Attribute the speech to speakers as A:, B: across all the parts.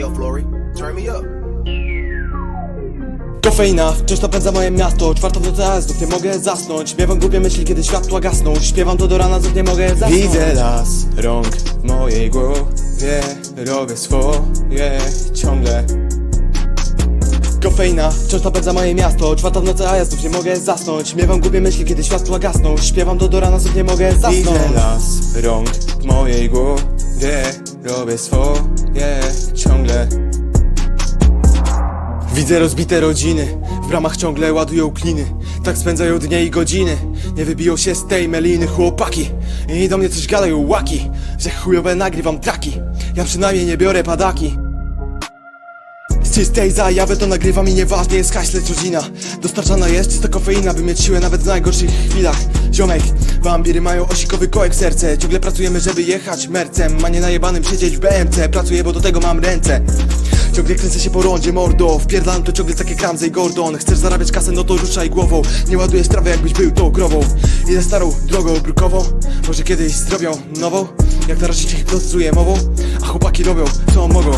A: yo, Flory, turn me up. To wciąż napędza moje miasto. Czwartą do teraz, znów nie mogę zasnąć. Miewam głupie myśli, kiedy światła gasną. Śpiewam to do rana, znów nie mogę zasnąć.
B: Widzę las rąk w mojej głowie. Robię swoje ciągle.
A: Kofeina, wciąż napędza moje miasto. Czwarta w nocy, a ja znów nie mogę zasnąć. Miewam głupie myśli, kiedy światła gasną. Śpiewam to do rana, znów nie mogę zasnąć.
B: Widzę las rąk w mojej głowie. Robię swoje ciągle.
A: Widzę rozbite rodziny W bramach ciągle ładują kliny. Tak spędzają dnie i godziny Nie wybiją się z tej meliny. Chłopaki I do mnie coś gadają łaki Że chujowe nagrywam traki. Ja przynajmniej nie biorę padaki czystej zajawy to nagrywam i nieważnie jest hajs, lecz rodzina Dostarczana jest czysta kofeina, by mieć siłę nawet w najgorszych chwilach. Ziomek, wampiry mają osikowy kołek w serce. Ciągle pracujemy, żeby jechać mercem A nie najebanym siedzieć w BMC Pracuję, bo do tego mam ręce. Ciągle kręcę się po rondzie, mordo. Wpierdalam to ciągle takie Ramsey i Gordon. Chcesz zarabiać kasę, no to ruszaj głową. Nie ładujesz trawę, jakbyś był tą krową Idę starą drogą brukową. Może kiedyś zrobią nową? Jak na razie cię hipnotyzuję mową. A chłopaki robią, co mogą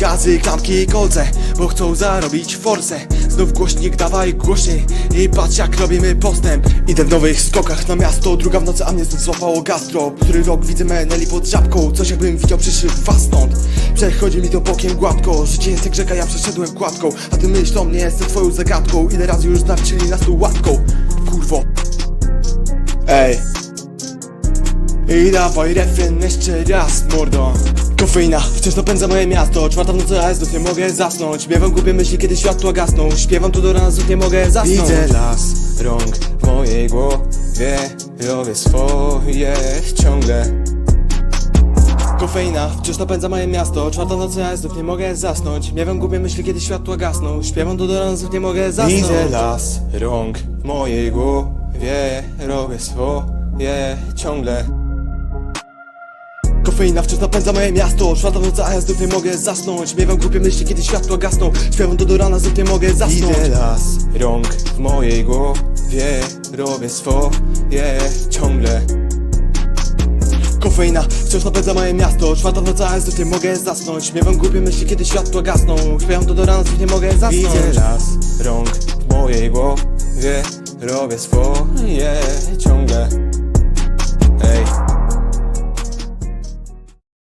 A: Gazy, klamki i kolce, bo chcą zarobić forsę. Znów głośnik dawaj głośniej i patrz jak robimy postęp. Idę w nowych skokach na miasto, druga w nocy, a mnie znów złapało gastro. Który rok widzę meneli pod żabką, coś jakbym widział przyszłych was stąd. Przechodzi mi to bokiem gładko, życie jest jak rzeka, ja przeszedłem kładką. A ty myśl o mnie, jestem twoją zagadką, ile razy już nawczyli nas tu łatką Kurwo. Ej. I dawaj refren jeszcze raz, mordo Kofeina wciąż napędza moje miasto. Czwarta w nocy, a ja znów nie mogę zasnąć. Miewam głupie myśli, kiedy światła gasną. Śpiewam tu do rana, znów nie mogę zasnąć.
B: Widzę las rąk w mojej głowie Robię swoje ciągle.
A: Kofeina wciąż napędza moje miasto. Czwarta w nocy, a ja znów nie mogę zasnąć. Miewam głupie myśli, kiedy światła gasną. Śpiewam tu do rana, znów nie mogę zasnąć.
B: Widzę las rąk w mojej głowie Robię swoje ciągle
A: Kofeina wciąż napędza moje miasto. Czwarta w nocy, a ja znów nie mogę zasnąć. Miewam głupie myśli, kiedy światła gasną Śpiewam tu do rana, znów nie mogę zasnąć.
B: Widzę las rąk w mojej głowie. Robię swoje ciągle.
A: Kofeina wciąż napędza moje miasto. Czwarta w nocy, a znów nie mogę zasnąć. Miewam głupie myśli, kiedy światła gasną Śpiewam to do rana, znów nie mogę zasnąć.
B: Widzę las rąk w mojej głowie. Robię swoje ciągle. Ej